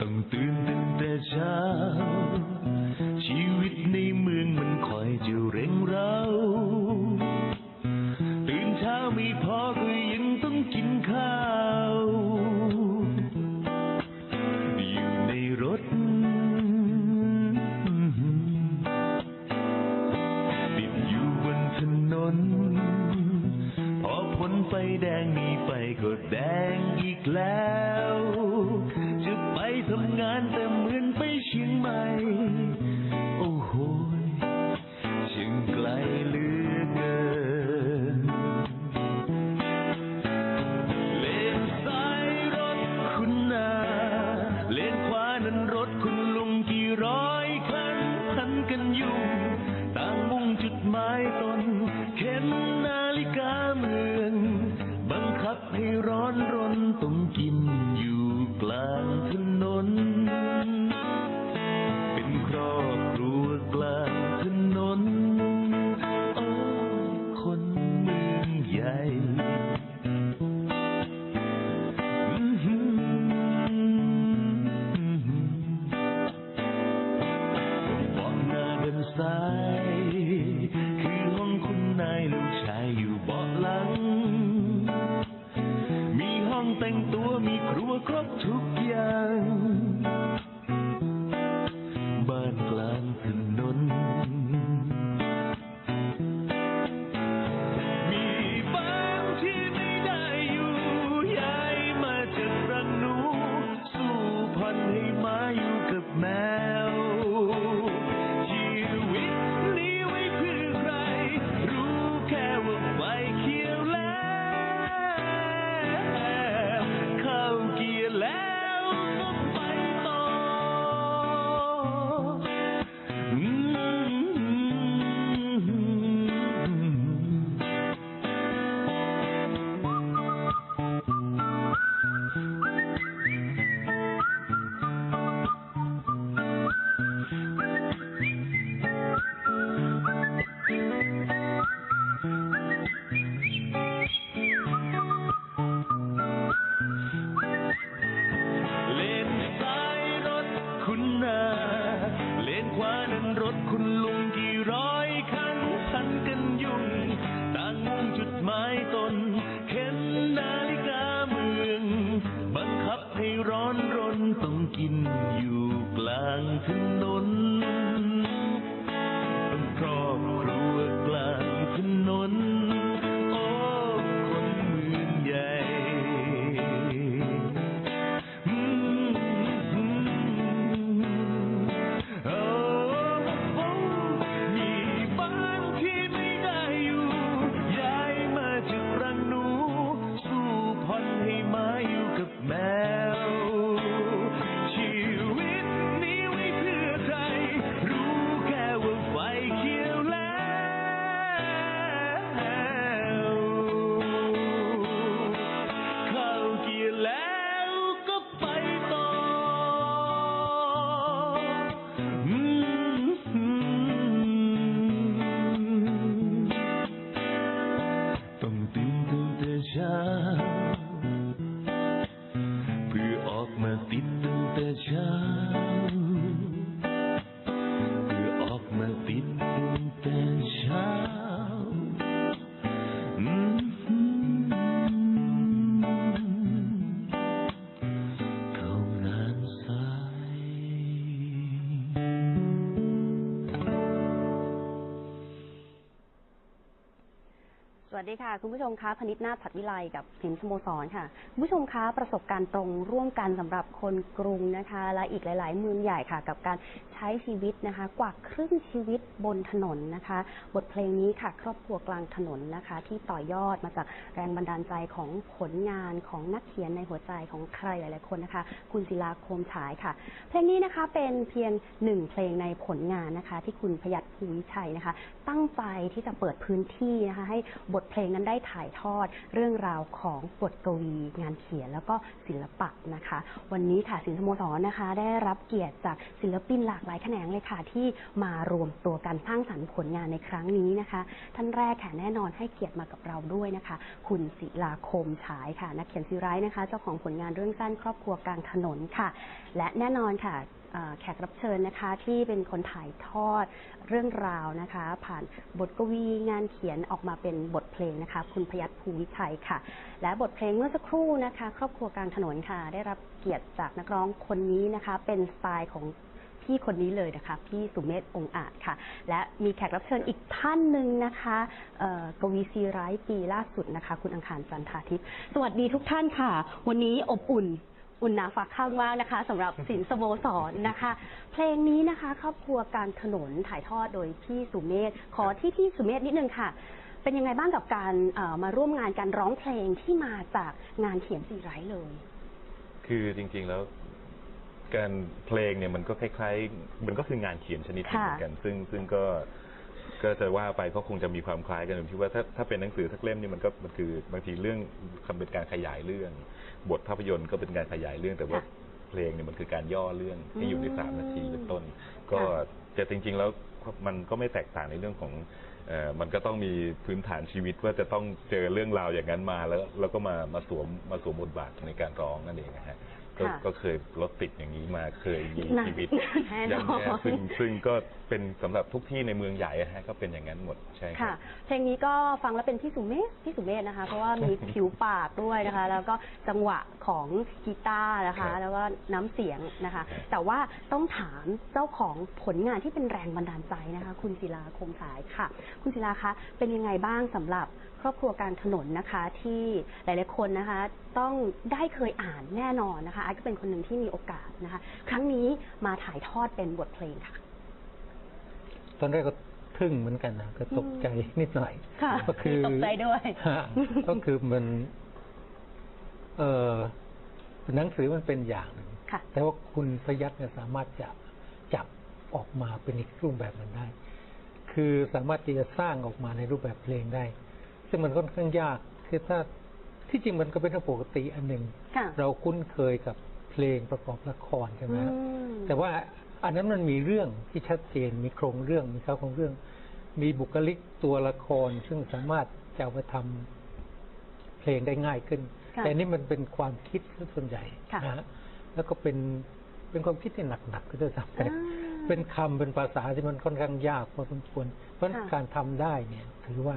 ต้องตื่นตั้งแต่เช้า ชีวิตในเมืองมันคอยจะเร่งเรา ตื่นเช้าไม่พอก็ยังต้องกินข้าว อยู่ในรถ ติดอยู่บนถนน พอพ้นไฟแดงมีไปก็แดงอีกแล้ว เมืองบังคับให้ร้อนรนต้องกินอยู่กลางถนนน ให้ร้อนรนต้องกินอยู่กลางถนนเป็นครอบครัว ตั้ วัสดีค่ะ คุณผู้ชมคะพนิษฐ์นาถผัดวิไลกับพิมพ์สโมสรค่ะ คุณผู้ชมคะประสบการณ์ตรงร่วมกันสำหรับคนกรุงนะคะ และอีกหลาย ๆ เมืองใหญ่ค่ะ กับการใช้ชีวิตนะคะ กว่าครึ่งชีวิตบนถนนนะคะ บทเพลงนี้ค่ะ ครอบครัวกลางถนนนะคะ ที่ต่อยอดมาจากแรงบันดาลใจของผลงานของนักเขียนในหัวใจของใครหลาย ๆ คนนะคะ คุณศิลาโคมฉายค่ะ เพลงนี้นะคะเป็นเพียงหนึ่งเพลงในผลงานนะคะ ที่คุณพยัตภูวิชัยนะคะ ตั้งใจที่จะเปิดพื้นที่นะคะให้บทเพลงนั้นได้ถ่ายทอดเรื่องราวของบทกวี งานเขียนแล้วก็ศิลปะนะคะ วันนี้ค่ะสินสโมสรนะคะ ได้รับเกียรติจากศิลปินหลากหลายแขนงเลยค่ะ ที่มารวมตัวกันสร้างสรรค์ผลงานในครั้งนี้นะคะ ท่านแรกค่ะแน่นอนให้เกียรติมากับเราด้วยนะคะ คุณศิลาคมฉายค่ะ นักเขียนซีไรส์นะคะ เจ้าของผลงานเรื่องสั้นครอบครัวกลางถนนค่ะ และแน่นอนค่ะ แขกรับเชิญนะคะที่เป็นคนถ่ายทอดเรื่องราวนะคะ ผ่านบทกวีงานเขียนออกมาเป็นบทเพลงนะคะ คุณพยัตภูวิชัยค่ะ และบทเพลงเมื่อสักครู่นะคะ ครอบครัวกลางถนนค่ะ ได้รับเกียรติจากนักร้องคนนี้นะคะ เป็นสไตล์ของพี่คนนี้เลยนะคะ พี่สุเมธองอาจค่ะ และมีแขกรับเชิญอีกท่านหนึ่งนะคะกวีซีไร้ายปีล่าสุดนะคะ คุณอังคารจันทาทิพย์สวัสดีทุกท่านค่ะ วันนี้อบอุ่น อุ่นหนาฝากข้างมากนะคะสำหรับสินสโมสรนะคะ เพลงนี้นะคะครอบครัวการถนนถ่ายทอดโดยพี่สุเมธขอที่พี่สุเมธนิดนึงค่ะ เป็นยังไงบ้างกับการเอ่อมาร่วมงานการร้องเพลงที่มาจากงานเขียนสีไร้เลย คือจริงๆแล้วการเพลงเนี่ยมันก็คล้ายๆ มันก็คืองานเขียนชนิดหนึงค่ะเหมือนกัน ซึ่งซึ่งก็ก็จะว่าไปก็คงจะมีความคล้ายกันผมคิดว่าถ้าถ้าเป็นหนังสือสักเล่มนี่มันก็มันคือบางทีเรื่องคำเป็นการขยายเรื่อง บทภาพยนตร์ก็เป็นการขยายเรื่องแต่ว่าค่ะเพลงเนี่ยมันคือการย่อเรื่องให้อยู่ในสามนาทีเป็นต้นค่ะก็จะจริง ๆ แล้วมันก็ไม่แตกต่างในเรื่องของเอ่อมันก็ต้องมีพื้นฐานชีวิตว่าจะต้องเจอเรื่องราวอย่างนั้นมาแล้ว แล้วก็มามาสวมมาสวมบทบาทในการร้องนั่นเองนะฮะ ก็ค่ะก็เคยรถติดอย่างนี้มาเคยมีน่าชีวิตแน่นอน ย่ำแย่ซึ่งซึ่งก็เป็นสำหรับทุกที่ในเมืองใหญ่อะฮะก็เป็นอย่างนั้นหมดใช่ครัค่ะบเพลงนี้ก็ฟังแล้วเป็นพี่สุเมธพี่สุเมธนะคะ เพราะว่ามีผิวปากด้วยนะคะ แล้วก็จังหวะของกีตาร์นะครัคะ บแล้วก็น้ำเสียงนะคะครับแต่ว่าต้องถามเจ้าของผลงานที่เป็นแรงบันดาลใจนะคะ คุณศิลาคมสายค่ะ คุณศิลาคะเป็นยังไงบ้างสำหรับ ครอบครัวการถนนนะคะ ที่หลาย ๆ คนนะคะ ต้องได้เคยอ่านแน่นอนนะคะอาจจะเป็นคนหนึ่งที่มีโอกาสนะคะ ครั้งนี้มาถ่ายทอดเป็นบทเพลงค่ะ ตอนแรกก็ทึ่งเหมือนกันนะก็ตกใจนิดหน่อยค่ะก็คือตกใจด้วยฮะก็คือมัน เออหนังสือมันเป็นอย่างหนึ่งค่ะแต่ว่าคุณพยัคฆ์เนี่ยสามารถจะจับออกมาเป็นอีกรูปแบบหนึ่งได้ คือสามารถที่จะสร้างออกมาในรูปแบบเพลงได้ ซึ่งมันค่อนข้างยากคือถ้าที่จริงมันก็เป็นเรื่องปกติอันหนึ่งค่ะเราคุ้นเคยกับเพลงประกอบละครใช่ไหมฮะอืมแต่ว่าอันนั้นมันมีเรื่องที่ชัดเจน มีโครงเรื่องมีเขาโครงเรื่อง มีบุคลิกตัวละคร ซึ่งสามารถจะเอาไปทำเพลงได้ง่ายขึ้นค่ะแต่อันนี่มันเป็นความคิดซะส่วนใหญ่ค่ะนะฮะแล้วก็เป็นเป็นความคิดที่หนักๆก็ด้วยซ้ำไปอ่าเป็นคำเป็นภาษาที่มันค่อนข้างยากพอสมควรเพราะฉะนั้นค่ะการทำได้เนี่ย ถือว่า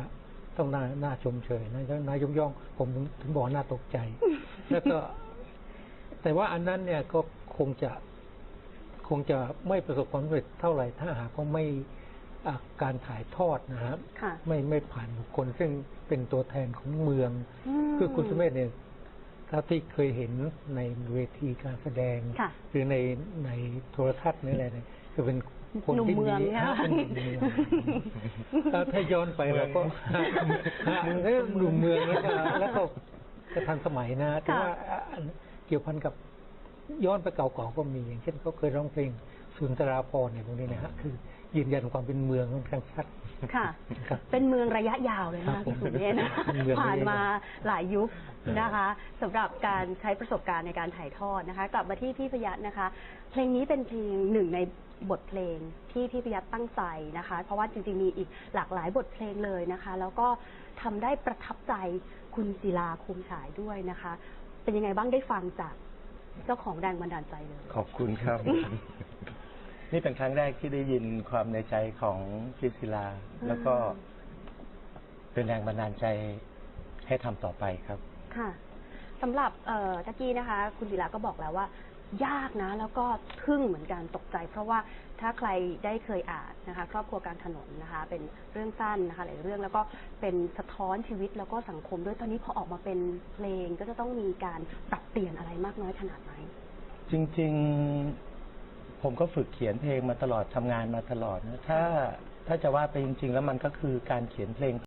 ต้องน่าน่าชมเชยนะน่ายกย่องผมถึงบอกน่าตกใจ แล้วก็ แต่ว่าอันนั้นเนี่ยก็คงจะคงจะไม่ประสบความสำเร็จเท่าไหร่ถ้าหากว่าไม่อะการถ่ายทอดนะครับค่ะไม่ไม่ผ่านบุคคลซึ่งเป็นตัวแทนของเมืองมคือคุณสุเมธเนี่ยถ้าที่เคยเห็นในเวทีการแสดงค่ะหรือในในโทรทัศน์นี่อะไรเนี่ยคือเป็น คนหนุ่มที่เมืองมีนะฮะเป็นหนุ่มเมืองเอ่อถ้าย้อนไปแล้วก็ฮะฮะแล้วหนุ่มเมืองแล้วก็แล้วก็จะทันสมัยนะ แต่ว่าอะอันเกี่ยวพันกับย้อนไปเก่าๆก็มีอย่างเช่นเขาเคยร้องเพลงสุนทราภรณ์เนี่ยพวกนี้นะฮะคือยืนยันความเป็นเมืองค่อนข้างชัด ค่ะครับเป็นเมืองระยะยาวเลยครันะบพี่สุเมธนะเป็นเมืองระยะยาวผ่านมาหลายยุคนะคะสำหรับการใช้ประสบการณ์ในการถ่ายทอดนะคะ กลับมาที่พี่พยัตนะคะ เพลงนี้เป็นเพลงหนึ่งในบทเพลงที่พี่พยัตตั้งใจนะคะ เพราะว่าจริงๆมีอีกหลากหลายบทเพลงเลยนะคะ แล้วก็ทำได้ประทับใจคุณศิลาคุมฉายด้วยนะคะ เป็นยังไงบ้างได้ฟังจากเจ้าของแรงบันดาลใจเลย ขอบคุณครับ นี่เป็นครั้งแรกที่ได้ยินความในใจของพิศิลา แล้วก็เป็นแรงบันดาลใจให้ทำต่อไปครับ ค่ะสำหรับเอ่อตะกี้นะคะ คุณศิลาก็บอกแล้วว่า ยากนะ แล้วก็ทึ่งเหมือนกันตกใจ เพราะว่าถ้าใครได้เคยอ่านนะคะ ครอบครัวกลารถนนนะคะ เป็นเรื่องสั้นนะคะหลายเรื่องแล้วก็เป็นสะท้อนชีวิตแล้วก็สังคมด้วยตอนนี้พอออกมาเป็นเพลงก็จะต้องมีการปรับเปลี่ยนอะไรมากน้อยขนาดไหนจริง ๆ ผมก็ฝึกเขียนเพลงมาตลอดทำงานมาตลอดนะถ้าถ้าจะว่าไปจริง ๆ แล้วมันก็คือการเขียนเพลง